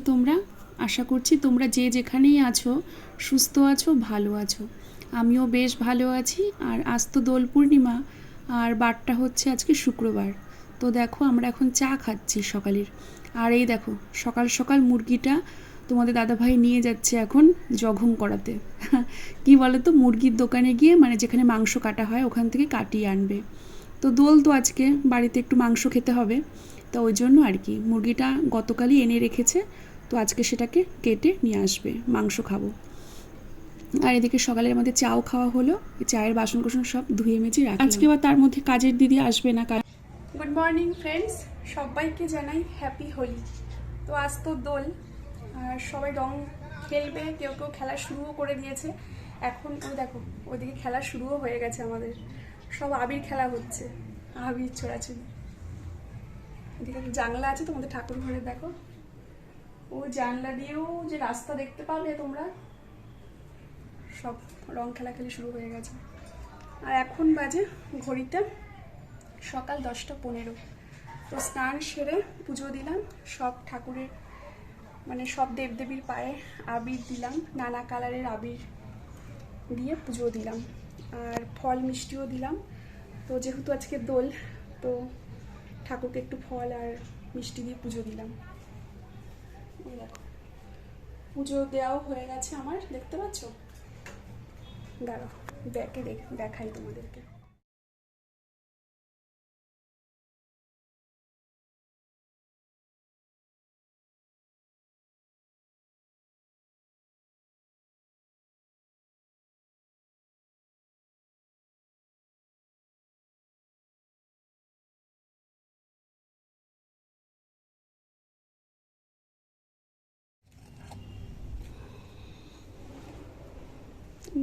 তোমরা? আশা করছি তোমরা যে যেখানেই আছো, সুস্থ আছো, ভালো আছো। আমিও বেশ ভালো আছি। আর আজ তো দোল পূর্ণিমা, আর বারটা হচ্ছে আজকে শুক্রবার। তো দেখো, আমরা এখন চা খাচ্ছি সকালের। আর এই দেখো, সকাল সকাল মুরগিটা তোমাদের দাদাভাই নিয়ে যাচ্ছে এখন জঘং করাতে। কি বলে তো মুরগির দোকানে গিয়ে মানে যেখানে মাংস কাটা হয়, ওখান থেকে কাটিয়ে আনবে। তো দোল তো আজকে, বাড়িতে একটু মাংস খেতে হবে। তো ওই জন্য আর কি। মুরগিটা গতকালই এনে রেখেছে তো আজকে সেটাকে কেটে নিয়ে আসবে মাংস খাব। আর এদিকে সকালে আমাদের চাও খাওয়া হলো চায়ের বাসন কোসন সব ধুয়ে মেজে রাখি আজকে আবার তার মধ্যে কাজের দিদি আসবে না কাজ গুড মর্নিং ফ্রেন্ডস সবাইকে জানাই হ্যাপি হোলি তো আজ তো দোল আর সবাই রং খেলবে কেউ কেউ খেলা শুরুও করে দিয়েছে। এখন ওই দেখো ওইদিকে খেলা শুরুও হয়ে গেছে আমাদের। সব আবির খেলা হচ্ছে আবির ছোড়াছুড়ি। এদিকে জানলা আছে তোমাদের ঠাকুর ঘরে, দেখো। ও জানলা দিয়েও যে রাস্তা দেখতে পাবে তোমরা, সব রং খেলাখেলি শুরু হয়ে গেছে। আর এখন বাজে ঘড়িতে সকাল দশটা পনেরো। তো স্নান সেরে পুজো দিলাম, সব ঠাকুরের মানে সব দেবদেবীর পায়ে আবির দিলাম, নানা কালারের আবির দিয়ে পুজো দিলাম। আর ফল মিষ্টিও দিলাম। তো যেহেতু আজকে দোল, তো ঠাকুরকে একটু ফল আর মিষ্টি দিয়ে পুজো দিলাম। পুজো দেওয়াও হয়ে গেছে আমার, দেখতে পাচ্ছ? দাঁড়াও দেখ, দেখাই তোমাদেরকে।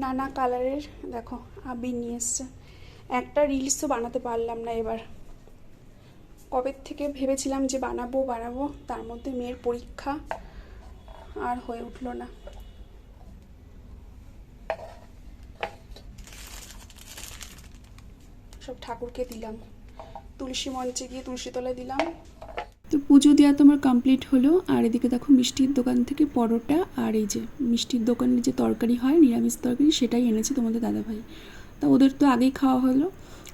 নানা কালারের, দেখো, আবির নিয়ে এসছে। একটা রিলসও বানাতে পারলাম না এবার। কবে থেকে ভেবেছিলাম যে বানাবো বানাবো, তার মধ্যে মেয়ের পরীক্ষা আর হয়ে উঠল না। সব ঠাকুরকে দিলাম। তুলসী মঞ্চে গিয়ে তুলসী তলায় দিলাম। পুজো দেওয়া তোমার কমপ্লিট হলো, আর এদিকে দেখো মিষ্টির দোকান থেকে পরোটা আর এই যে মিষ্টির দোকানের যে তরকারি হয়, নিরামিষ তরকারি সেটাই এনেছে তোমাদের দাদাভাই। তা ওদের তো আগেই খাওয়া হলো,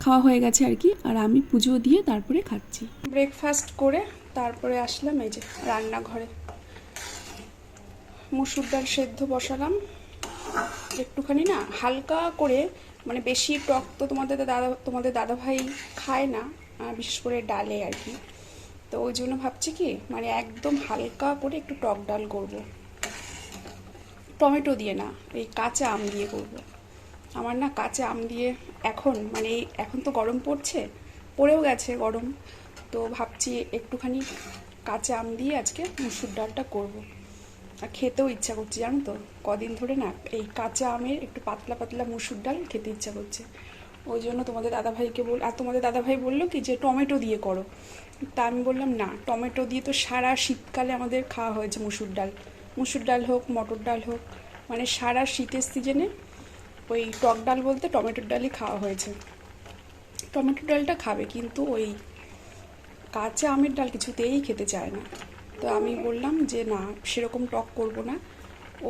খাওয়া হয়ে গেছে আর কি, আর আমি পুজো দিয়ে তারপরে খাচ্ছি। ব্রেকফাস্ট করে তারপরে আসলাম এই যে রান্নাঘরে। মুসুর ডাল সেদ্ধ বসালাম। একটুখানি না হালকা করে মানে বেশি টক তো তোমাদের দাদা, তোমাদের দাদাভাই খায় না বিশেষ করে ডালে আর কি। তো ওই জন্য ভাবছি কি মানে একদম হালকা করে একটু টক ডাল করব। টমেটো দিয়ে না, এই কাঁচা আম দিয়ে করব। আমার না কাঁচা আম দিয়ে এখন মানে এখন তো গরম পড়ছে, পড়েও গেছে গরম। তো ভাবছি একটুখানি কাঁচা আম দিয়ে আজকে মুসুর ডালটা করব। আর খেতেও ইচ্ছা করছে, জানো তো? কদিন ধরে না এই কাঁচা আমের একটু পাতলা পাতলা মুসুর ডাল খেতে ইচ্ছা করছে। ওই জন্য তোমাদের দাদাভাইকে বল, আর তোমাদের দাদাভাই বলল কি যে টমেটো দিয়ে করো। তা আমি বললাম, না, টমেটো দিয়ে তো সারা শীতকালে আমাদের খাওয়া হয়েছে মুসুর ডাল। মুসুর ডাল হোক, মটর ডাল হোক মানে সারা শীতের সিজনে ওই টক ডাল বলতে টমেটোর ডালই খাওয়া হয়েছে। টমেটোর ডালটা খাবে, কিন্তু ওই কাঁচা আমের ডাল কিছুতেই খেতে চায় না। তো আমি বললাম যে, না, সেরকম টক করব না।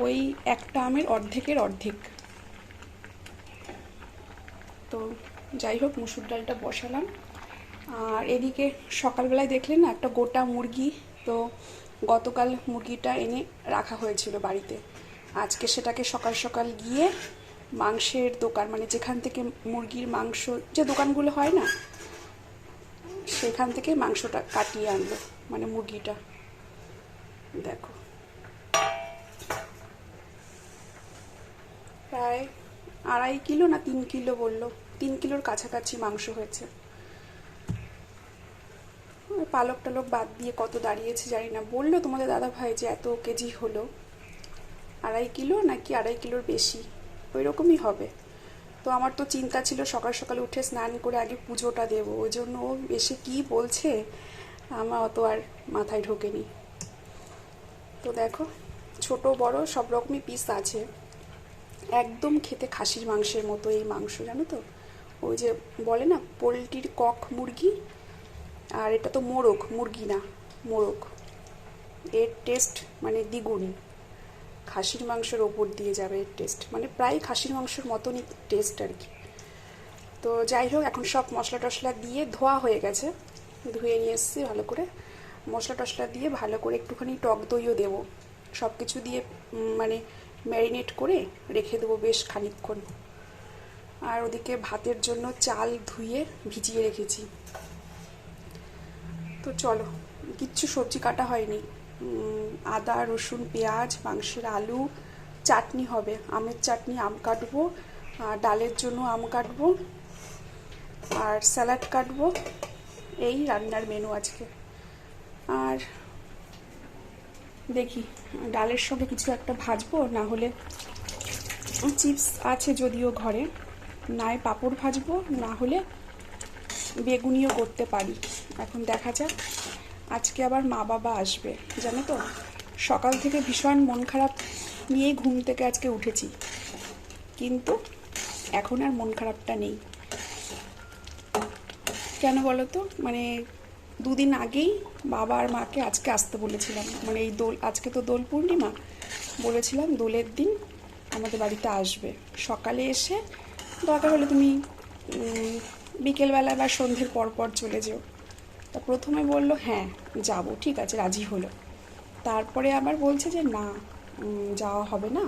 ওই একটা আমের অর্ধেকের অর্ধেক। তো যাই হোক, মুসুর ডালটা বসালাম। আর এদিকে সকালবেলায় দেখলেন না একটা গোটা মুরগি, তো গতকাল মুরগিটা এনে রাখা হয়েছিল বাড়িতে। আজকে সেটাকে সকাল সকাল গিয়ে মাংসের দোকান মানে যেখান থেকে মুরগির মাংস, যে দোকানগুলো হয় না, সেখান থেকে মাংসটা কাটিয়ে আনলো মানে মুরগিটা। দেখো। প্রায় আড়াই কিলো না তিন কিলো বলল, তিন কিলোর কাছাকাছি মাংস হয়েছে। পালক টালক বাদ দিয়ে কত দাঁড়িয়েছে জানি না। বলল তোমাদের দাদা ভাই যে এত কেজি হলো। আড়াই কিলো নাকি আড়াই কিলোর বেশি? ওই রকমই হবে। তো আমার তো চিন্তা ছিল সকাল সকাল উঠে স্নান করে আগে পুজোটা দেবো। ওই জন্য ও এসে কী বলছে, আমার অত আর মাথায় ঢোকেনি। তো দেখো, ছোট, বড় সব রকমই পিস আছে। একদম খেতে খাসির মাংসের মতো এই মাংস, জানো তো? ওই যে বলে না, পোলট্রির কক মুরগি আর এটা তো মোরগ, মুরগি না, মোরগ। এর টেস্ট মানে দ্বিগুণ। খাসির মাংসের ওপর দিয়ে যাবে এর টেস্ট মানে প্রায় খাসির মাংসের মতনই টেস্ট আর কি। তো যাই হোক, এখন সব মশলা টশলা দিয়ে ধোয়া হয়ে গেছে। ধুয়ে নিয়ে এসেছি ভালো করে। মশলা টশলা দিয়ে ভালো করে একটুখানি টক দইও দেবো। সব কিছু দিয়ে মানে ম্যারিনেট করে রেখে দেবো বেশ খানিকক্ষণ। আর ওদিকে ভাতের জন্য চাল ধুয়ে ভিজিয়ে রেখেছি। তো চলো, কিচ্ছু সবজি কাটা হয়নি। আদা, রসুন, পেঁয়াজ, মাংসের আলু, চাটনি হবে। আমের চাটনি, আম কাটবো, আর ডালের জন্য আম কাটবো, আর স্যালাড কাটবো। এই রান্নার মেনু আজকে। আর দেখি, ডালের সঙ্গে কিছু একটা ভাজবো, না হলে চিপস আছে যদিও ঘরে। নয় পাঁপড় ভাজবো, না হলে বেগুনিও করতে পারি। এখন দেখা যাক। আজকে আবার মা বাবা আসবে, জানো তো? সকাল থেকে ভীষণ মন খারাপ নিয়ে ঘুম থেকে আজকে উঠেছি। কিন্তু এখন আর মন খারাপটা নেই। কেন বলো তো? মানে দুদিন আগেই বাবা আর মাকে আজকে আসতে বলেছিলাম। মানে এই দোল, আজকে তো দোল পূর্ণিমা। বলেছিলাম দোলের দিন আমাদের বাড়িতে আসবে। সকালে এসে দরকার হলে তুমি বিকেলবেলা বা সন্ধ্যের পর পর চলে যেও। তা প্রথমে বলল হ্যাঁ যাব, ঠিক আছে, রাজি হলো। তারপরে আবার বলছে যে, না যাওয়া হবে না,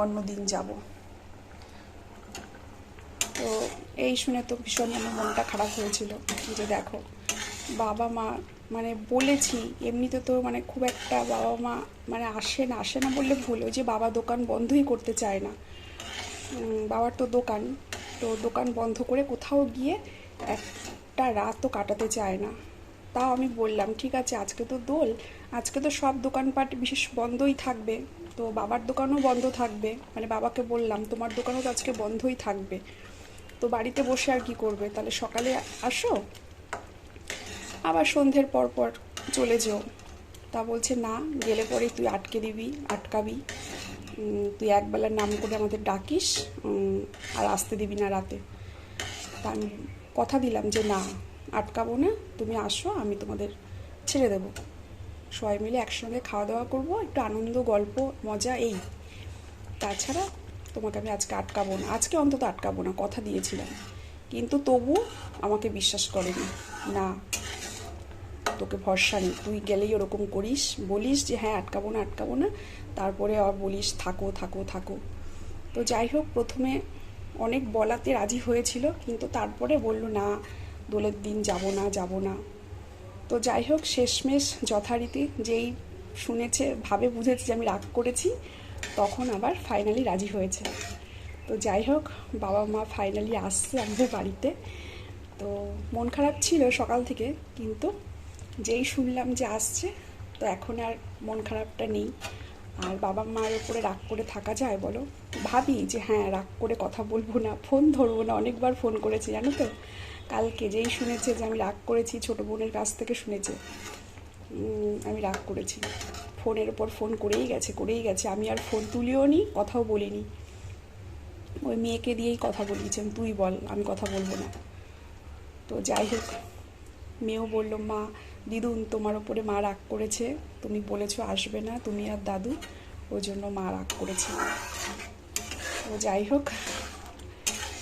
অন্য দিন যাব। তো এই শুনে তো ভীষণ আমার মনটা খারাপ হয়েছিল যে, দেখো, বাবা মা মানে বলেছি, এমনিতে তো মানে খুব একটা বাবা মা মানে আসে না আসে না বললে ভুল, ওই যে বাবা দোকান বন্ধই করতে চায় না। বাবার তো দোকান তো দোকান বন্ধ করে কোথাও গিয়ে একটা তো কাটাতে চায় না। তাও আমি বললাম, ঠিক আছে, আজকে তো দোল। আজকে তো সব দোকানপাট বিশেষ বন্ধই থাকবে। তো বাবার দোকানও বন্ধ থাকবে। মানে বাবাকে বললাম, তোমার দোকানও তো আজকে বন্ধই থাকবে। তো বাড়িতে বসে আর কি করবে? তাহলে সকালে আসো। আবার সন্ধ্যের পর পর চলে যেও। তা বলছে, না, গেলে পরে তুই আটকে দিবি, আটকাবি। তুই একবেলার নাম করে আমাদের ডাকিস আর আসতে দিবি না রাতে। তা আমি কথা দিলাম যে না, আটকাবো না, তুমি আসো, আমি তোমাদের ছেড়ে দেবো। সবাই মিলে একসঙ্গে খাওয়া দাওয়া করব, একটু আনন্দ, গল্প, মজা, এই। তাছাড়া তোমাকে আমি আজকে আটকাবো না, আজকে অন্তত আটকাবো না, কথা দিয়েছিলাম। কিন্তু তবু আমাকে বিশ্বাস করেনি, না, তোকে ভরসা নেই, তুই গেলেই ওরকম করিস, বলিস যে হ্যাঁ আটকাবো না আটকাবো না, তারপরে আবার বলিস থাকো থাকো থাকো। তো যাই হোক, প্রথমে অনেক বলাতে রাজি হয়েছিল, কিন্তু তারপরে বলল, না, দোলের দিন যাব না যাব না। তো যাই হোক, শেষমেশ যথারীতি যেই শুনেছে, ভাবে বুঝেছে যে আমি রাগ করেছি, তখন আবার ফাইনালি রাজি হয়েছে। তো যাই হোক, বাবা মা ফাইনালি আসছে আমাদের বাড়িতে। তো মন খারাপ ছিল সকাল থেকে, কিন্তু যেই শুনলাম যে আসছে, তো এখন আর মন খারাপটা নেই। আর বাবা মার উপরে রাগ করে থাকা যায় বলো? ভাবি যে হ্যাঁ রাগ করে কথা বলব না, ফোন ধরবো না, অনেকবার ফোন করেছি, জানো তো? কালকে যেই শুনেছে যে আমি রাগ করেছি, ছোটো বোনের কাছ থেকে শুনেছে। আমি রাগ করেছি। ফোনের ওপর ফোন করেই গেছে করেই গেছে। আমি আর ফোন তুলিও নি, কথাও বলিনি। ওই মেয়েকে দিয়েই কথা বলিয়েছেন তুই বল, আমি কথা বলব না। তো যাই হোক, মেয়েও বলল, মা দিদুন, তোমার ওপরে মা রাগ করেছে। তুমি বলেছ আসবে না, তুমি আর দাদু। ওই জন্য মা রাগ করেছে। তো যাই হোক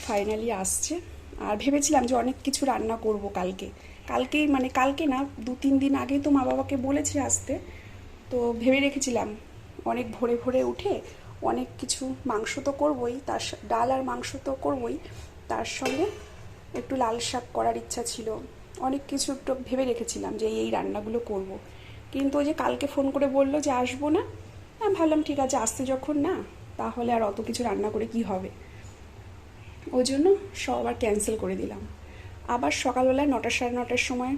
ফাইনালি আসছে। আর ভেবেছিলাম যে অনেক কিছু রান্না করব কালকে। কালকেই মানে কালকে না, দু তিন দিন আগেই তো মা বাবাকে বলেছি আসতে। তো ভেবে রেখেছিলাম, অনেক ভোরে ভোরে উঠে অনেক কিছু মাংস তো করবই, তার ডাল আর মাংস তো করবই। তার সঙ্গে একটু লাল শাক করার ইচ্ছা ছিল। অনেক কিছু একটু ভেবে রেখেছিলাম যে এই রান্নাগুলো করব। কিন্তু ওই যে কালকে ফোন করে বলল যে আসব না, আমি ভাবলাম ঠিক আছে, আসতে যখন না, তাহলে আর অত কিছু রান্না করে কি হবে? ওই জন্য সব আবার ক্যান্সেল করে দিলাম। আবার সকালবেলা নটা সাড়ে নটার সময়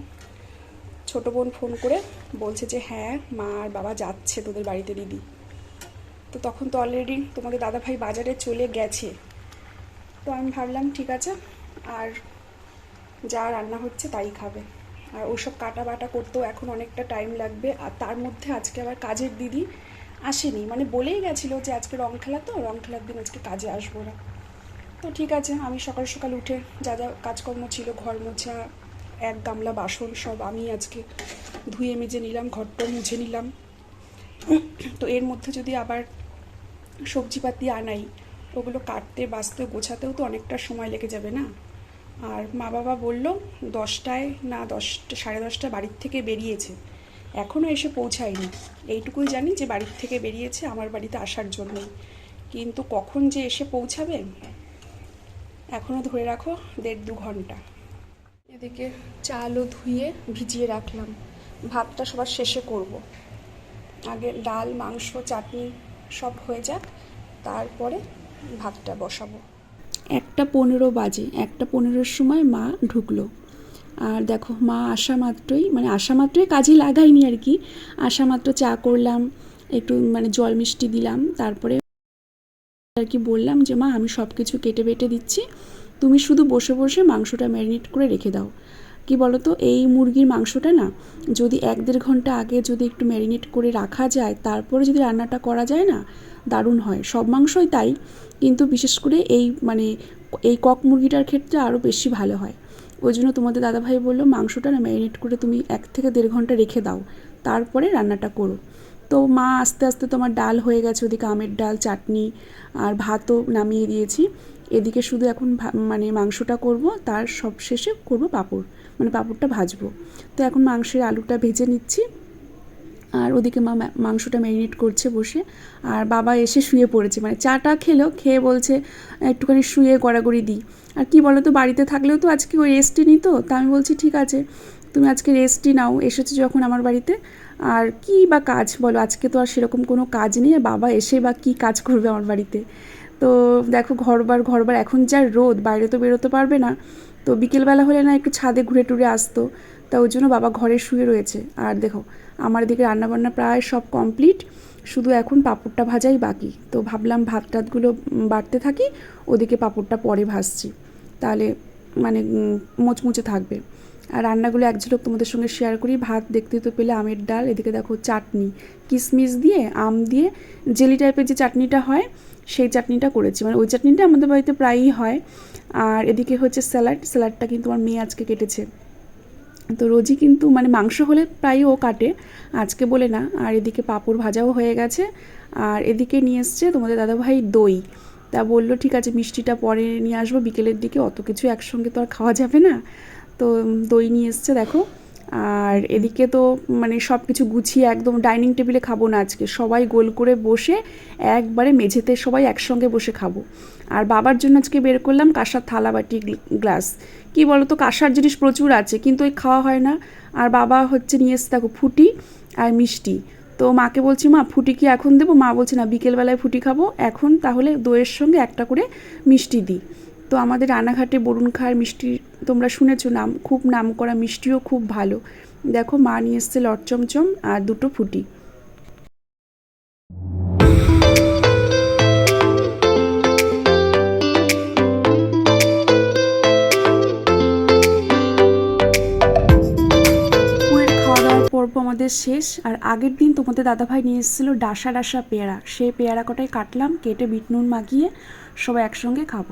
ছোটো বোন ফোন করে বলছে যে হ্যাঁ মা আর বাবা যাচ্ছে তোদের বাড়িতে দিদি। তো তখন তো অলরেডি তোমাদের দাদাভাই বাজারে চলে গেছে। তো আমি ভাবলাম ঠিক আছে, আর যা রান্না হচ্ছে তাই খাবে। আর ওসব কাটা বাটা করতেও এখন অনেকটা টাইম লাগবে। আর তার মধ্যে আজকে আবার কাজের দিদি আসেনি। মানে বলেই গেছিল যে আজকে রং খেলা তো, রং খেলার দিন আজকে কাজে আসব না। তো ঠিক আছে, আমি সকাল সকাল উঠে যা যা কাজকর্ম ছিল, ঘর মোছা, এক গামলা বাসন সব আমি আজকে ধুয়ে মেজে নিলাম, ঘরটা মুছে নিলাম। তো এর মধ্যে যদি আবার সবজিপাতি আনাই, ওগুলো কাটতে বাছতে গোছাতেও তো অনেকটা সময় লেগে যাবে না? আর মা বাবা বলল, দশটায় না দশটা সাড়ে দশটা বাড়ির থেকে বেরিয়েছে। এখনও এসে পৌঁছায়নি। এইটুকুই জানি যে বাড়ির থেকে বেরিয়েছে, আমার বাড়িতে আসার জন্যই কিন্তু কখন যে এসে পৌঁছাবে এখনও ধরে রাখো, দেড় দু ঘণ্টা। এদিকে চালও ধুয়ে ভিজিয়ে রাখলাম। ভাতটা সবার শেষে করব। আগে ডাল, মাংস, চাটনি সব হয়ে যাক, তারপরে ভাতটা বসাবো। একটা পনেরো বাজে, একটা পনেরোর সময় মা ঢুকলো। আর দেখো, মা আসা মাত্রই মানে আসা মাত্রই কাজে লাগাইনি আর কি। আসা মাত্র চা করলাম, একটু মানে জল মিষ্টি দিলাম, তারপরে আর কি বললাম যে, মা, আমি সব কিছু কেটে বেটে দিচ্ছি, তুমি শুধু বসে বসে মাংসটা ম্যারিনেট করে রেখে দাও। কি বলো তো এই মুরগির মাংসটা না, যদি এক দেড় ঘণ্টা আগে যদি একটু ম্যারিনেট করে রাখা যায়, তারপরে যদি রান্নাটা করা যায় না দারুণ হয়। সব মাংসই তাই, কিন্তু বিশেষ করে এই মানে এই কক মুরগিটার ক্ষেত্রে আরও বেশি ভালো হয়। ওই জন্য তোমাদের দাদাভাই বলল, মাংসটা না ম্যারিনেট করে তুমি এক থেকে দেড় ঘণ্টা রেখে দাও, তারপরে রান্নাটা করো। তো মা আস্তে আস্তে তোমার ডাল হয়ে গেছে, ওদিকে আমের ডাল, চাটনি আর ভাতও নামিয়ে দিয়েছি। এদিকে শুধু এখন মানে মাংসটা করব, তার সব শেষে করব পাঁপড় মানে পাঁপড়টা ভাজবো। তো এখন মাংসের আলুটা ভেজে নিচ্ছি। আর ওদিকে মা মাংসটা ম্যারিনেট করছে বসে। আর বাবা এসে শুয়ে পড়েছে মানে চাটা খেলো, খেয়ে বলছে, একটুখানি শুয়ে গড়াগড়ি দিই। আর কি বলো তো বাড়িতে থাকলেও তো আজকে ওই রেস্টই নিত, তা আমি বলছি, ঠিক আছে, তুমি আজকে রেস্টই নাও। এসেছ যখন আমার বাড়িতে। আর কি বা কাজ বলো, আজকে তো আর সেরকম কোনো কাজ নেই, আর বাবা এসে বা কি কাজ করবে আমার বাড়িতে? তো দেখো, ঘরবার ঘরবার, এখন যা রোদ, বাইরে তো বেরোতে পারবে না। তো বিকেলবেলা হলে না একটু ছাদে ঘুরে টুরে আসতো, তা ওই জন্য বাবা ঘরে শুয়ে রয়েছে। আর দেখো আমার দিকে রান্নাবান্না প্রায় সব কমপ্লিট শুধু এখন পাঁপড়টা ভাজাই বাকি। তো ভাবলাম ভাত টাতগুলো বাড়তে থাকি, ওদিকে পাঁপড়টা পরে ভাজছি। তাহলে মানে মুচমুচে থাকবে। আর রান্নাগুলো এক ঝলক তোমাদের সঙ্গে শেয়ার করি। ভাত দেখতে তো পেলে আমের ডাল, এদিকে দেখো চাটনি। কিশমিশ দিয়ে, আম দিয়ে, জেলি টাইপের যে চাটনিটা হয়, সেই চাটনিটা করেছি। মানে ওই চাটনিটা আমাদের বাড়িতে প্রায়ই হয়। আর এদিকে হচ্ছে স্যালাড। স্যালাডটা কিন্তু আমার মেয়ে আজকে কেটেছে। তো রোজই কিন্তু মানে মাংস হলে প্রায়ই ও কাটে। আজকে বলে না, আর এদিকে পাঁপড় ভাজাও হয়ে গেছে। আর এদিকে নিয়ে এসছে তোমাদের দাদাভাই দই। তা বলল, ঠিক আছে, মিষ্টিটা পরে নিয়ে আসব, বিকেলের দিকে অত কিছু একসঙ্গে তো আর খাওয়া যাবে না। তো দই নিয়ে এসছে, দেখো। আর এদিকে তো মানে সব কিছু গুছিয়ে একদম ডাইনিং টেবিলে খাব না আজকে। সবাই গোল করে বসে একবারে মেঝেতে সবাই একসঙ্গে বসে খাব। আর বাবার জন্য আজকে বের করলাম কাঁসার থালা বাটি গ্লাস। কি বলো তো কাঁসার জিনিস প্রচুর আছে, কিন্তু ওই খাওয়া হয় না। আর বাবা হচ্ছে নিয়ে এসে দেখো ফুটি আর মিষ্টি। তো মাকে বলছি, মা, ফুটি কি এখন দেবো? মা বলছে, না, বিকেলবেলায় ফুটি খাব। এখন তাহলে দইয়ের সঙ্গে একটা করে মিষ্টি দিই। তো আমাদের রানাঘাটে বরুণ খাওয়ার মিষ্টি, তোমরা শুনেছো নাম, খুব নাম করা মিষ্টিও খুব ভালো। দেখো মা নিয়ে এসছে লট চমচম আর দুটো ফুটি। আমাদের শেষ, আর আগের দিন তোমাদের দাদাভাই নিয়ে এসেছিল ডাসা ডাসা পেয়ারা। সেই পেয়ারা কটাই কাটলাম, কেটে বিট নুন মাখিয়ে সবাই একসঙ্গে খাব।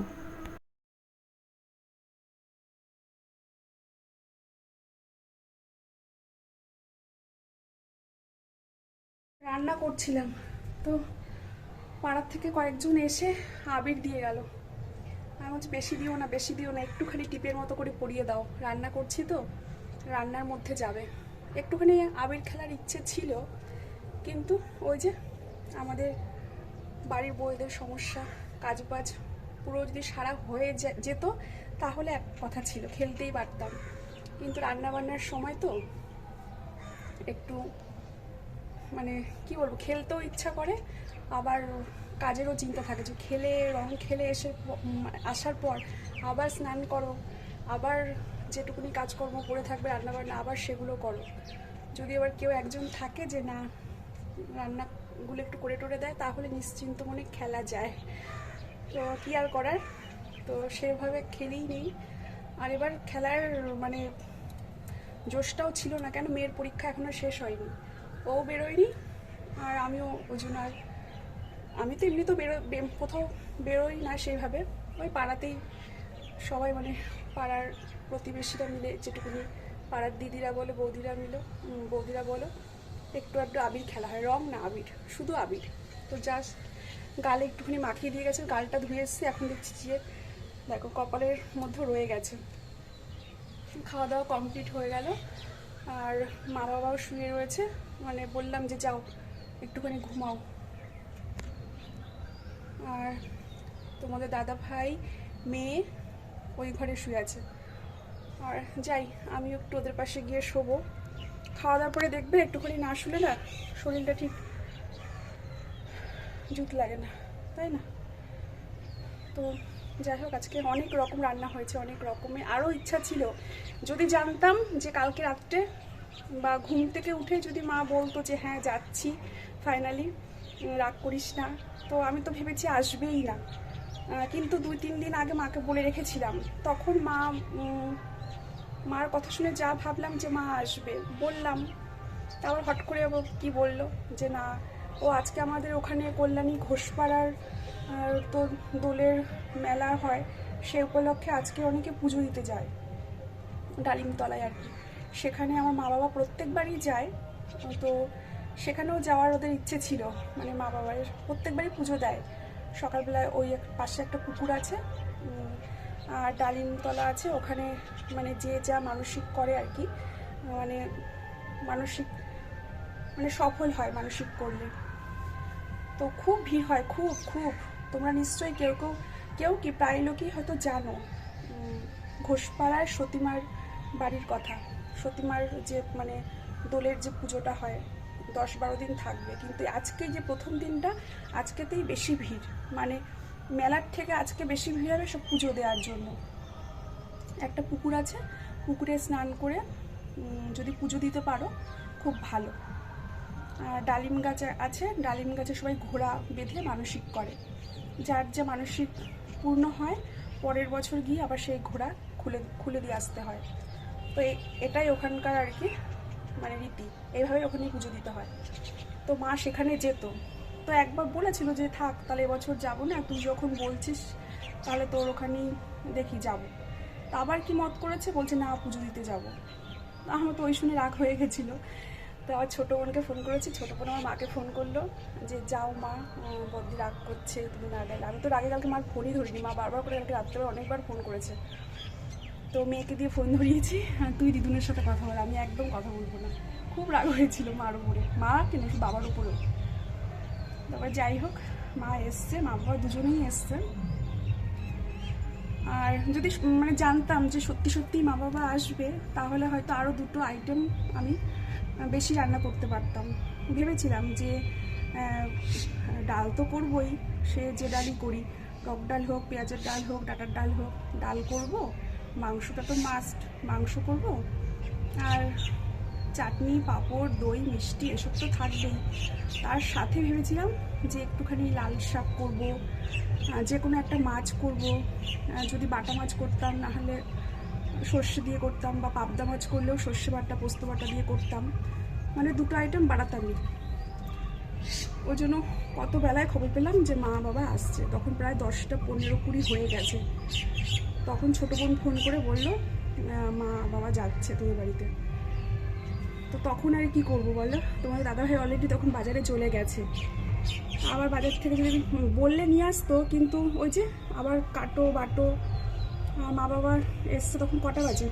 রান্না করছিলাম। তো পাড়ার থেকে কয়েকজন এসে আবির দিয়ে গেল। আমি বলছি, বেশি দিও না, বেশি দিও না, একটুখানি টিপের মতো করে পরিয়ে দাও। রান্না করছি তো, রান্নার মধ্যে যাবে। একটুখানি আবির খেলার ইচ্ছে ছিল, কিন্তু ওই যে আমাদের বাড়ির বউদের সমস্যা কাজ বাজ পুরো যদি সারা হয়ে যেত, তাহলে এক কথা ছিল, খেলতেই পারতাম। কিন্তু রান্নাবান্নার সময় তো একটু মানে কি বলব, খেলতেও ইচ্ছা করে, আবার কাজেরও চিন্তা থাকে যে খেলে, রং খেলে এসে আসার পর আবার স্নান করো, আবার যেটুকুনি কাজকর্ম করে থাকবে, রান্নাবান্না আবার সেগুলো করো। যদি আবার কেউ একজন থাকে যে না, রান্নাগুলো একটু করে টোরে দেয়, তাহলে নিশ্চিন্ত মনে খেলা যায়। তো কী আর করার? তো সেভাবে খেলেই নেই। আর এবার খেলার মানে জোশটাও ছিল না কেন, মেয়ের পরীক্ষা এখনও শেষ হয়নি। ও বেরোয়নি, আর আমিও ওই জন্য আর আমি তো এমনি তো বেরো কোথাও বেরোই না সেইভাবে। ওই পাড়াতেই সবাই মানে পাড়ার প্রতিবেশীরা মিলে, যেটুকুনি পাড়ার দিদিরা বলো, বৌদিরা মিলো বৌদিরা বলো, একটু একটু আবির খেলা হয়। রং না আবির, শুধু আবির। তো জাস্ট গালে একটুখানি মাখিয়ে দিয়ে গেছে, গালটা ধুয়ে এসেছি, এখন দেখছি যে, দেখো কপালের মধ্যে রয়ে গেছে। খাওয়া দাওয়া কমপ্লিট হয়ে গেল। আর মা বাবাও শুয়ে রয়েছে। মানে বললাম যে যাও, একটুখানি ঘুমাও। আর তোমাদের দাদা ভাই, মেয়ে ওই ঘরে শুয়ে আছে। আর যাই, আমি একটু ওদের পাশে গিয়ে শোবো। খাওয়া দাওয়ার পরে দেখবে, একটুখানি না শুলে না শরীরটা ঠিক জুট লাগে না, তাই না? তো যাই হোক, আজকে অনেক রকম রান্না হয়েছে, অনেক রকমের আরও ইচ্ছা ছিল, যদি জানতাম যে কালকে রাত্রে বা ঘুম থেকে উঠে যদি মা বলতো যে হ্যাঁ যাচ্ছি ফাইনালি রাগ করিস না। তো আমি তো ভেবেছি আসবেই না। কিন্তু দুই, তিন দিন আগে মাকে বলে রেখেছিলাম। তখন মা মার কথা শুনে যা ভাবলাম যে মা আসবে, বললাম। তারপর হট করে কি বলল? যে না, ও আজকে আমাদের ওখানে কল্যাণী ঘোষপাড়ার তো দোলের মেলা হয়, সে উপলক্ষে আজকে অনেকে পুজো দিতে যায়। ডালিমতলায় আর কি। সেখানে আমার মা বাবা প্রত্যেকবারই যায়। তো সেখানেও যাওয়ার ওদের ইচ্ছে ছিল। মানে মা বাবার প্রত্যেকবারই পুজো দেয়। সকালবেলায় ওই পাশে একটা পুকুর আছে। আর ডালিমতলা আছে, ওখানে মানে যে যা মানসিক করে আর কি মানে মানসিক মানে সফল হয় মানসিক করলে। তো খুব ভিড় হয়, খুব খুব। তোমরা নিশ্চয়ই কেউ কেউ কেউ কি প্রায় লোকই হয়তো জানো ঘোষপাড়ায় সতীমার বাড়ির কথা। সতীমার যে মানে দোলের যে পুজোটা হয়, দশ বারো দিন থাকবে। কিন্তু আজকে যে প্রথম দিনটা, আজকেতেই বেশি ভিড়। মানে মেলার থেকে আজকে বেশি ভিড় হবে সব পুজো দেওয়ার জন্য। একটা পুকুর আছে, পুকুরে স্নান করে যদি পুজো দিতে পারো, খুব ভালো। ডালিম গাছ আছে, ডালিম গাছে সবাই ঘোড়া বেঁধে মানসিক করে। যার যে মানসিক পূর্ণ হয়, পরের বছর গিয়ে আবার সেই ঘোড়া খুলে খুলে দিয়ে আসতে হয়। তো এটাই ওখানকার আর কি মানে রীতি। এইভাবে ওখানে পুজো দিতে হয়। তো মা সেখানে যেত। তো একবার বলেছিল যে, থাক, তাহলে এবছর যাব না, তুই যখন বলছিস, তাহলে তোর ওখানেই দেখি যাব। তা আবার কি মত করেছে? বলছে, না, পুজো দিতে যাব। আমার তো ওই শুনে রাগ হয়ে গেছিল। তো আমার ছোটো বোনকে ফোন করেছি, ছোটো বোন আমার মাকে ফোন করল যে, যাও মা বদ্দি রাগ করছে, তুমি না গেলে। আমি তো রাগে কালকে মার ফোনই ধরিনি, মা বারবার করে কালকে রাত্রে অনেকবার ফোন করেছে। তো মেয়েকে দিয়ে ফোন ধরিয়েছি, আর তুই দিদুনের সাথে কথা বল, আমি একদম কথা বলব না। খুব রাগ হয়েছিল মার উপরে, মা কেন, বাবার উপরেও। তারপর যাই হোক, মা এসছে, মা বাবা দুজনেই এসছে। আর যদি মানে জানতাম যে সত্যি সত্যি মা বাবা আসবে, তাহলে হয়তো আরও দুটো আইটেম আমি বেশি রান্না করতে পারতাম। ভেবেছিলাম যে ডাল তো করবই, সে যে ডালই করি। টক ডাল হোক, পেঁয়াজের ডাল হোক, ডাটার ডাল হোক, ডাল করব। মাংসটা তো মাস্ট মাংস করব। আর চাটনি, পাঁপড়, দই, মিষ্টি, এসব তো থাকবেই। তার সাথে ভেবেছিলাম যে একটুখানি লাল শাক করব যে কোনো একটা মাছ করব যদি বাটা মাছ করতাম, না হলে সর্ষে দিয়ে করতাম বা পাবদা মাছ করলেও সর্ষে বাটা, পোস্ত বাটা দিয়ে করতাম। মানে দুটো আইটেম বাড়াতামই। ওই জন্য কত বেলায় খবর পেলাম যে মা বাবা আসছে। তখন প্রায় দশটা পনেরো কুড়ি হয়ে গেছে। তখন ছোটো বোন ফোন করে বলল মা বাবা যাচ্ছে তোদের বাড়িতে। তো তখন আর কি করব বলো? তোমার দাদাভাই অলরেডি তখন বাজারে চলে গেছে। আবার বাজার থেকে যদি বললে নিয়ে আসতো, কিন্তু ওই যে আবার কাটো, বাটো মা বাবার এসছে তখন কটা বাজে?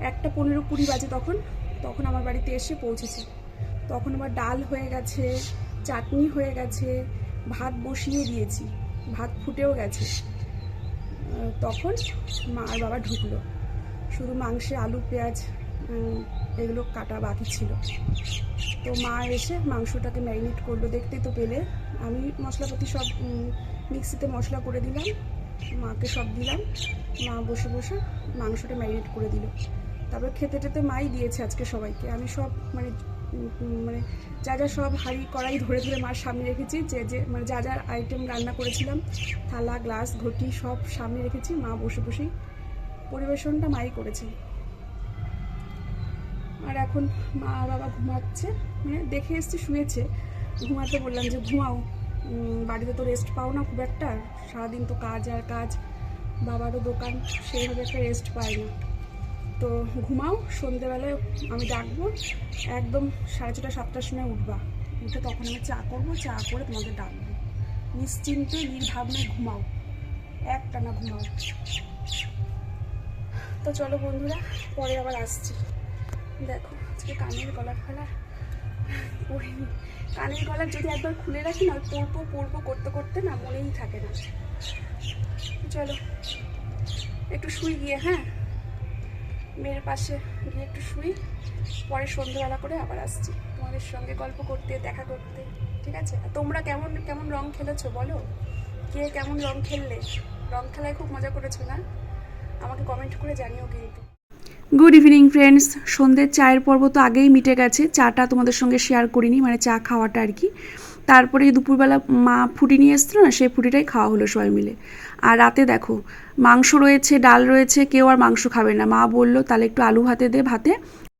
একটা পনেরো কুড়ি বাজে তখন। তখন আমার বাড়িতে এসে পৌঁছেছে। তখন আবার ডাল হয়ে গেছে, চাটনি হয়ে গেছে, ভাত বসিয়ে দিয়েছি, ভাত ফুটেও গেছে। তখন মা আর বাবা ঢুকলো। শুধু মাংসে আলু, পেঁয়াজ এগুলো কাটা বাকি ছিল। তো মা এসে মাংসটাকে ম্যারিনেট করল। দেখতে তো পেলে। আমি মশলাপাতি সব মিক্সিতে মশলা করে দিলাম। মাকে সব দিলাম। মা বসে বসে মাংসটা ম্যারিনেট করে দিল। তারপর খেতে টেতে মাই দিয়েছে আজকে সবাইকে। আমি সব মানে মানে যা যা সব হাঁড়ি কড়াই ধরে ধরে মার সামনে রেখেছি। যে যে মানে যা যা আইটেম রান্না করেছিলাম, থালা গ্লাস ঘটি সব সামনে রেখেছি। মা বসে বসেই পরিবেশনটা মাই করেছে। আর এখন মা বাবা ঘুমাচ্ছে মানে দেখে এসছি, শুয়েছে। ঘুমাতে বললাম যে, ঘুমাও। বাড়িতে তো রেস্ট পাও না খুব একটা। সারাদিন তো কাজ আর কাজ। বাবারও দোকান, সেইভাবে একটা রেস্ট পায় না। তো ঘুমাও, সন্ধেবেলায় আমি ডাকবো। একদম সাড়ে ছটা, সাতটার সময় উঠবা। উঠে তখন আমি চা করব, চা করে তোমাদের ডাকবো। নিশ্চিন্তে, নির্ভাবনায় ঘুমাও। একটা না ঘুমাও। তো চলো বন্ধুরা, পরে আবার আসছি। দেখো, আজকে কানের গলার ফেলা। পড়িনি কানের গলার যদি একবার খুলে রাখি, না পরবো পরবো করতে করতে না মনেই থাকে না। চলো, একটু শুই গিয়ে হ্যাঁ? মেয়ের পাশে গিয়ে একটু শুই। পরে সন্ধ্যেবেলা করে আবার আসছি। তোমাদের সঙ্গে গল্প করতে, দেখা করতে, ঠিক আছে? তোমরা কেমন কেমন রং খেলেছো বলো? কে কেমন রং খেললে? রং খেলায় খুব মজা করেছ না? আমাকে কমেন্ট করে জানিও কিন্তু। গুড ইভিনিং ফ্রেন্ডস সন্ধ্যের চায়ের পর্ব তো আগেই মিটে গেছে। চাটা তোমাদের সঙ্গে শেয়ার করিনি মানে চা খাওয়াটা আর কি। তারপরে দুপুরবেলা মা ফুটি নিয়ে এসছিল না, সেই ফুটিটাই খাওয়া হলো সবাই মিলে। আর রাতে দেখো, মাংস রয়েছে, ডাল রয়েছে, কেউ আর মাংস খাবে না। মা বলল, তাহলে একটু আলু ভাতে দে ভাতে।